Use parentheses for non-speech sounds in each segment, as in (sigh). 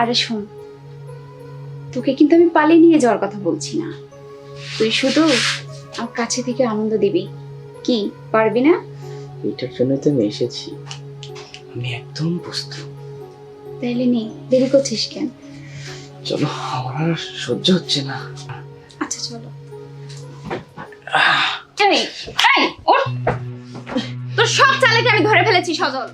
আরে শোন তোকে কিন্তু আমি পালিয়ে নিয়ে যাওয়ার কথা বলছি না। তুই শুধু আমার কাছে থেকে আনন্দ দিবি। কি পারবি না? এটার জন্য তো আমি এসেছি। আমি একদম প্রস্তুত। তাইলে নে দেরি করছিস কেন? চলো আমার আর সহ্য হচ্ছে না। আচ্ছা চলো। এই এই ওঠ। তোর সব চালেকে আমি ধরে ফেলেছি সজল।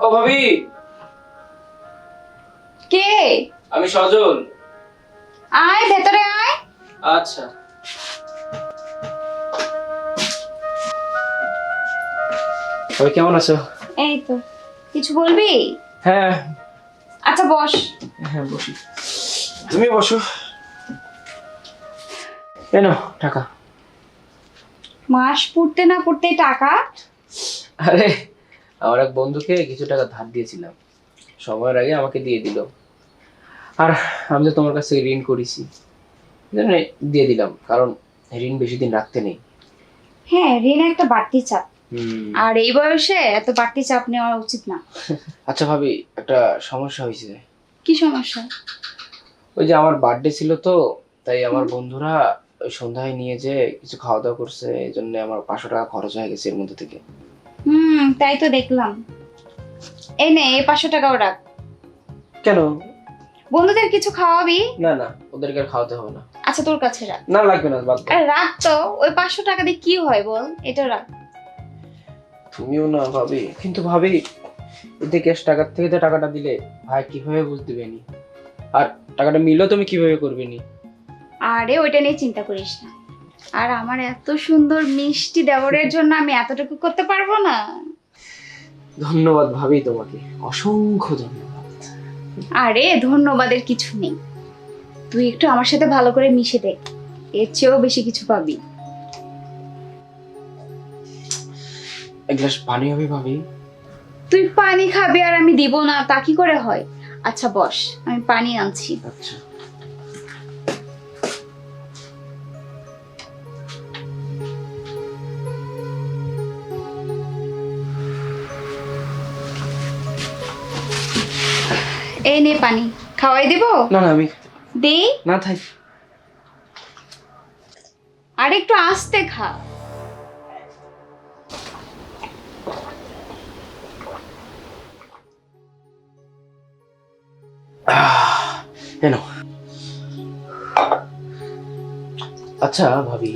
ও ভাবি। কে? আমি সজল। আয় ভেতরে আয়। আচ্ছা। ভাবি কেমন আছো? এই তো। কিছু বলবি? হ্যাঁ। আচ্ছা বস। হ্যাঁ বসি। তুমি বসো। কেন টাকা। মাস পড়তে না পড়তে টাকা? আরে আমার এক বন্ধুকে কিছু টাকা ধার দিয়েছিলাম। সময়ের আগে আমাকে দিয়ে দিল। আর আমি তো তোমার কাছে ঋণ করেছি। দিয়ে দিলাম কারণ ঋণ বেশি দিন রাখতে নেই। হ্যাঁ ঋণ একটা বাড়তি চাপ। আর এই বয়সে এত বাড়তি চাপ নেওয়া উচিত না। (laughs) আচ্ছা ভাবি একটা সমস্যা হয়েছে। কি সমস্যা? ওই যে আমার বার্থডে ছিল তো তাই আমার বন্ধুরা ওই সন্ধ্যায় নিয়ে যে কিছু খাওয়া দাওয়া করছে এই জন্য আমার পাঁচশো টাকা খরচ হয়ে গেছে এর মধ্যে থেকে। হুম তাই তো দেখলাম। এই নে এই পাঁচশো টাকাও রাখ কেন? বন্ধুদের কিছু খাওয়াবি? না না ওদেরকে আর খাওয়াতে হবে না। আচ্ছা তোর কাছে রাখ। না লাগবে না বাদ। আরে রাখ তো ওই পাঁচশো টাকা দিয়ে কি হয় বল? এটা রাখ। তুমিও না ভাবি কিন্তু ভাবি এতে ক্যাশ টাকার থেকে তো টাকাটা দিলে ভাই কীভাবে বুঝতে নি আর টাকাটা মিললেও তুমি কীভাবে করবে নি? আরে ওইটা নিয়ে চিন্তা করিস না। আর আমার এত সুন্দর মিষ্টি দেওরের জন্য আমি এতটুকু করতে পারব না। ধন্যবাদ ভাবি তোমাকে। অসংখ্য ধন্যবাদ। আরে ধন্যবাদের কিছু নেই। তুই একটু আমার সাথে ভালো করে মিশে দেখ এর চেয়েও বেশি কিছু পাবি। এক গ্লাস পানি হবে ভাবি। তুই পানি খাবি আর আমি দিব না তা কি করে হয়? আচ্ছা বস আমি পানি আনছি। আচ্ছা। এই নে পানি। খাওয়াই দিব? না না আমি দে না থাই। আর একটু আস্তে খা। কেন আচ্ছা ভাবি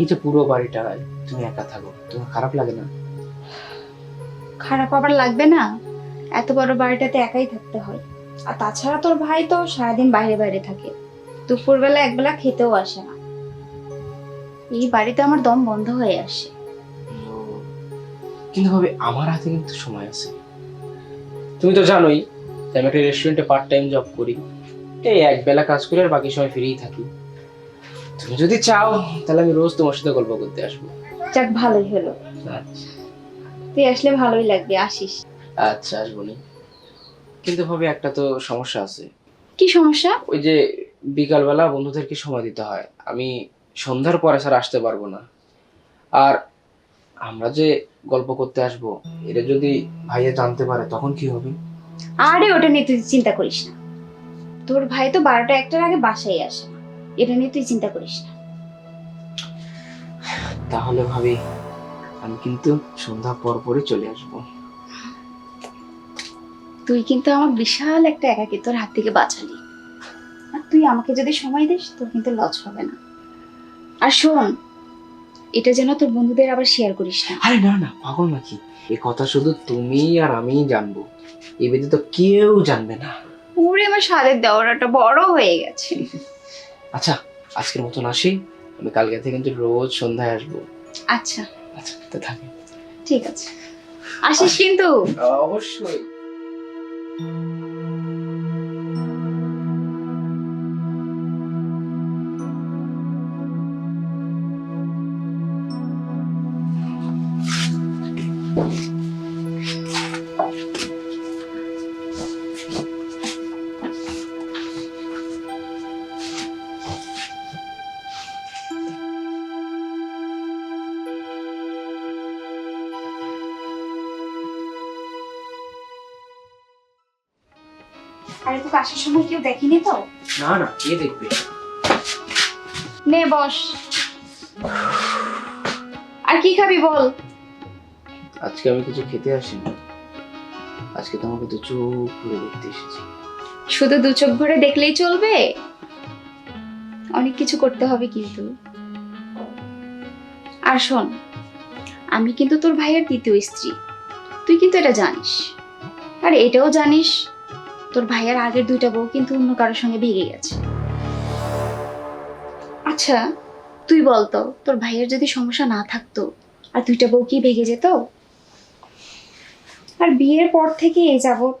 এই যে পুরো বাড়িটায় তুমি একা থাকো তোমার খারাপ লাগে না? খারাপ আবার লাগবে না? এত বড় বাড়িটাতে একাই থাকতে হয়। আর তাছাড়া তোর ভাই তো সারাদিন বাইরে বাইরে থাকে। দুপুরবেলা একবেলা খেতেও আসে না। এই বাড়িতে আমার দম বন্ধ হয়ে আসে। কিন্তু ভাবি আমার হাতে কিন্তু সময় আছে। তুমি তো জানোই যে আমি একটা রেস্টুরেন্টে পার্ট টাইম জব করি। এই এক বেলা কাজ করে আর বাকি সময় ফ্রিই থাকি। তুমি যদি চাও তাহলে আমি রোজ তোমার সাথে গল্প করতে আসব। যাক ভালোই হলো। আচ্ছা। তুই আসলে ভালোই লাগবে আসিস। আচ্ছা আসব নি কিন্তু ভাবি একটা তো সমস্যা আছে। কি সমস্যা? ওই যে বিকালবেলা বন্ধুদেরকে সময় দিতে হয়? আমি সন্ধ্যার পরে স্যার আসতে পারব না। আর আমরা যে গল্প করতে আসব এটা যদি ভাইয়া জানতে পারে তখন কি হবে? আরে ওটা নিয়ে তুই চিন্তা করিস না। তোর ভাই তো বারোটা একটার আগে বাসায় আসে না। এটা নিয়ে তুই চিন্তা করিস না। তাহলে ভাবি আমি কিন্তু সন্ধ্যা পর পরই চলে আসব। তুই কিন্তু আমার বিশাল একটা একাকিত্বর হাত থেকে বাঁচালি। আর তুই আমাকে যদি সময় দিস তোর কিন্তু লজ হবে না। আর শোন এটা যেন তোর বন্ধুদের আবার শেয়ার করিস না। আরে না না পাগল নাকি? এ কথা শুধু তুমি আর আমিই জানব। এ তো কেউ জানবে না। ওরে আমার স্বাদের দেওয়াটা বড় হয়ে গেছে। আচ্ছা আজকের মতন আসি। আমি কালকে থেকে কিন্তু রোজ সন্ধ্যায় আসব। আচ্ছা। আচ্ছা তো থাকি। ঠিক আছে। আসিস কিন্তু। অবশ্যই। Thank you. আরে তোকে আসার সময় কেউ দেখেনি তো? না না কে দেখবে? নে বস। আর কি খাবি বল? আজকে আমি কিছু খেতে আসিনি। আজকে তোমাকে তো চোখ করে দেখতে এসেছি। শুধু দু চোখ ভরে দেখলেই চলবে? অনেক কিছু করতে হবে কিন্তু। আর শোন আমি কিন্তু তোর ভাইয়ের দ্বিতীয় স্ত্রী। তুই কিন্তু এটা জানিস। আর এটাও জানিস তোর ভাইয়ের আগের দুইটা বউ কিন্তু অন্য কারোর সঙ্গে ভেগে গেছে। আচ্ছা তুই বলতো তোর ভাইয়ের যদি সমস্যা না থাকতো আর দুইটা বউ কি ভেগে যেত? আর বিয়ের পর থেকে এই যাবত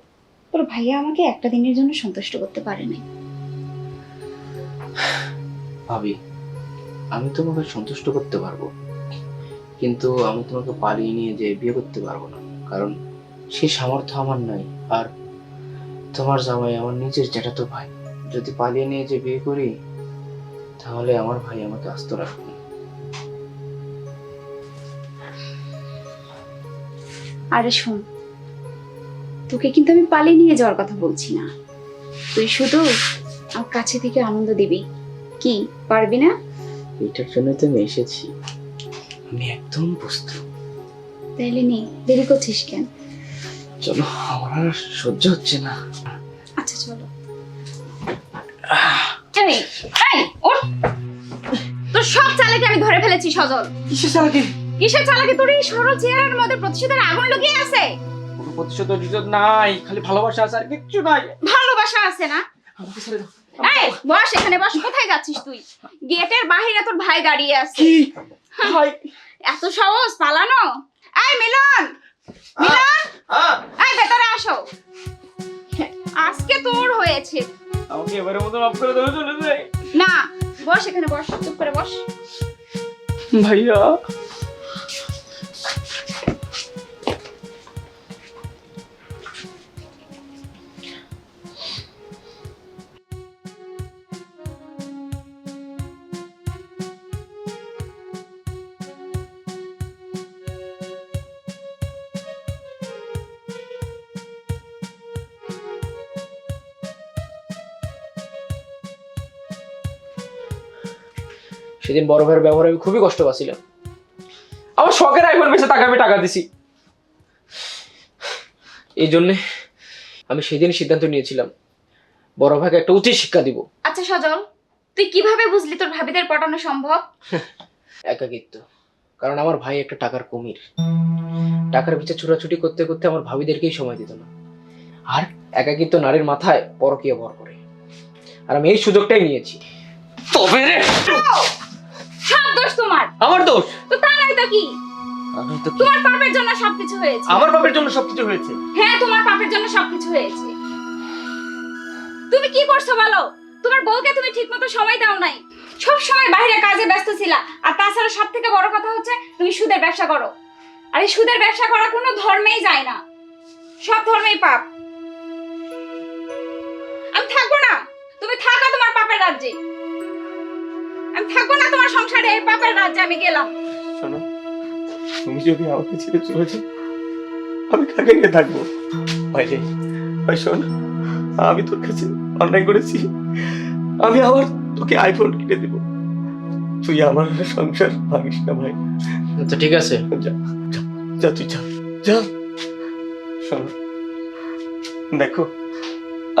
তোর ভাইয়া আমাকে একটা দিনের জন্য সন্তুষ্ট করতে পারে নাই। ভাবি আমি তোমাকে সন্তুষ্ট করতে পারব কিন্তু আমি তোমাকে পালিয়ে নিয়ে যে বিয়ে করতে পারব না কারণ সে সামর্থ্য আমার নাই আর তোমার জামাই আমার নিজের জ্যাঠাতো ভাই। যদি পালিয়ে নিয়ে যে বিয়ে করি তাহলে আমার ভাই আমাকে আস্ত রাখবে। আরে শোন তোকে কিন্তু আমি পালিয়ে নিয়ে যাওয়ার কথা বলছি না। তুই শুধু আমার কাছে থেকে আনন্দ দিবি। কি পারবি না? এটার জন্য তো আমি এসেছি। আমি একদম প্রস্তুত। তাহলে নে দেরি করছিস কেন? চলো আমার আর সহ্য হচ্ছে না। আচ্ছা চলো। এই এই ওঠ। তোর সব চালাকি আমি ধরে ফেলেছি সজল। কিসের চালাকি? কিসের চালাকি? তোর এই সরল চেহারার মধ্যে প্রতিশোধের আগুন লুকিয়ে আছে। কোনো প্রতিশোধ টতিশোধ নাই খালি ভালোবাসা আছে আর কিচ্ছু নাই। ভালোবাসা আছে না? আমাকে ছেড়ে দাও। এই বস এখানে বস কোথায় যাচ্ছিস তুই? গেটের বাহিরে তোর ভাই দাঁড়িয়ে আছে। কি? ভাই। এত সহজ পালানো? এই মিলন! ভেতরে আসো। আজকে তোর হয়েছে। আমাকে এবারে মতো মাফ করে দেওয়া চলে যায় না বস এখানে বস চুপ করে বস। ভাইয়া। সেদিন বড় ভাইয়ের ব্যবহারে আমি খুবই কষ্ট পাচ্ছিলাম। আমার শখের আইফোন বেচে তাকে আমি টাকা দিছি। এই জন্যে আমি সেদিন সিদ্ধান্ত নিয়েছিলাম বড় ভাইকে একটা উচিত শিক্ষা দিব। আচ্ছা সজল তুই কীভাবে বুঝলি তোর ভাবিদের পটানো সম্ভব? (laughs) একাকিত্ব কারণ আমার ভাই একটা টাকার কুমির। টাকার পিছে ছোটাছুটি করতে করতে আমার ভাবিদেরকেই সময় দিত না। আর একাকিত্ব নারীর মাথায় পরকীয় ভর করে। আর আমি এই সুযোগটাই নিয়েছি। তবে রে! তোমার? আমার দোষ? তো তা নাই তো কি আমি তো তোমার পাপের জন্য সবকিছু হয়েছে। আমার বাপের জন্য সবকিছু হয়েছে। হ্যাঁ তোমার পাপের জন্য সবকিছু হয়েছে। তুমি কি করছ বলো? তোমার বউকে তুমি ঠিকমতো সময় দাও নাই। সব সময় বাইরে কাজে ব্যস্ত ছিলা। আর তাছাড়া সব থেকে বড় কথা হচ্ছে তুমি সুদের ব্যবসা করো। আর এই সুদের ব্যবসা করা কোনো ধর্মেই যায় না। সব ধর্মেই পাপ। আমি থাকব না। তুমি থাকো তোমার পাপের রাজ্যে। আমি থাকব না তোমার সংসারে এই পাপের রাজ্যে আমি গেলাম। শোনো তুমি যদি আমাকে ছেড়ে চলে যাও আমি কাকে নিয়ে থাকব? ভাই রে ভাই শোন আমি তোর কাছে অন্যায় করেছি আমি আবার তোকে আইফোন কিনে দেব। তুই আমার সংসার ভাঙিস না ভাই। তো ঠিক আছে। যা যা, যা তুই যা যা। শোনো দেখো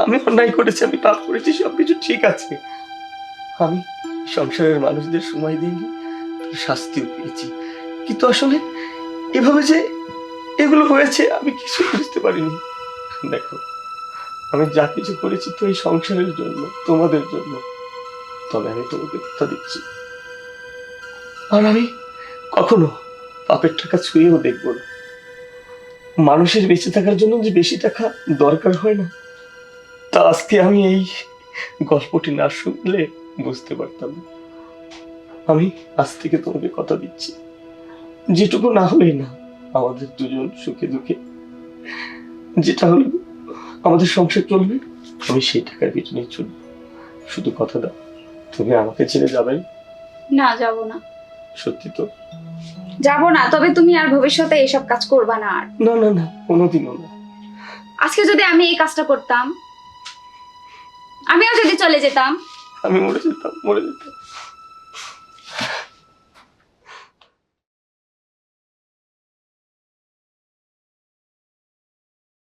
আমি অন্যায় করেছি আমি পাপ করেছি সবকিছু ঠিক আছে। আমি সংসারের মানুষদের সময় দিইনি শাস্তিও পেয়েছি। কিন্তু আসলে এভাবে যে এগুলো হয়েছে, আমি কিছু বুঝতে পারিনি। দেখো, আমি যা কিছু করেছি তো এই সংসারের জন্য, তোমাদের জন্য। তবে আমি তোমাকে কথা দিচ্ছি। আর আমি কখনো পাপের টাকা ছুঁয়েও দেখব না। মানুষের বেঁচে থাকার জন্য যে বেশি টাকা দরকার হয় না, তা আজকে আমি এই গল্পটি না শুনলে বুঝতে পারতাম। আমি আজ থেকে তোমাকে কথা দিচ্ছি। যেটুকু না হলেই না আমাদের দুজন সুখে দুঃখে। যেটা হলো আমাদের সংসার চলবে আমি সেই টাকার পিছনে চলবো। শুধু কথা দাও তুমি আমাকে ছেড়ে যাবে না? না যাব না। সত্যি তো? যাব না তবে তুমি আর ভবিষ্যতে এসব কাজ করবা না আর। না না না কোনোদিনও না। আজকে যদি আমি এই কাজটা করতাম আমিও যদি চলে যেতাম আমি মরে যেতাম মরে যেতাম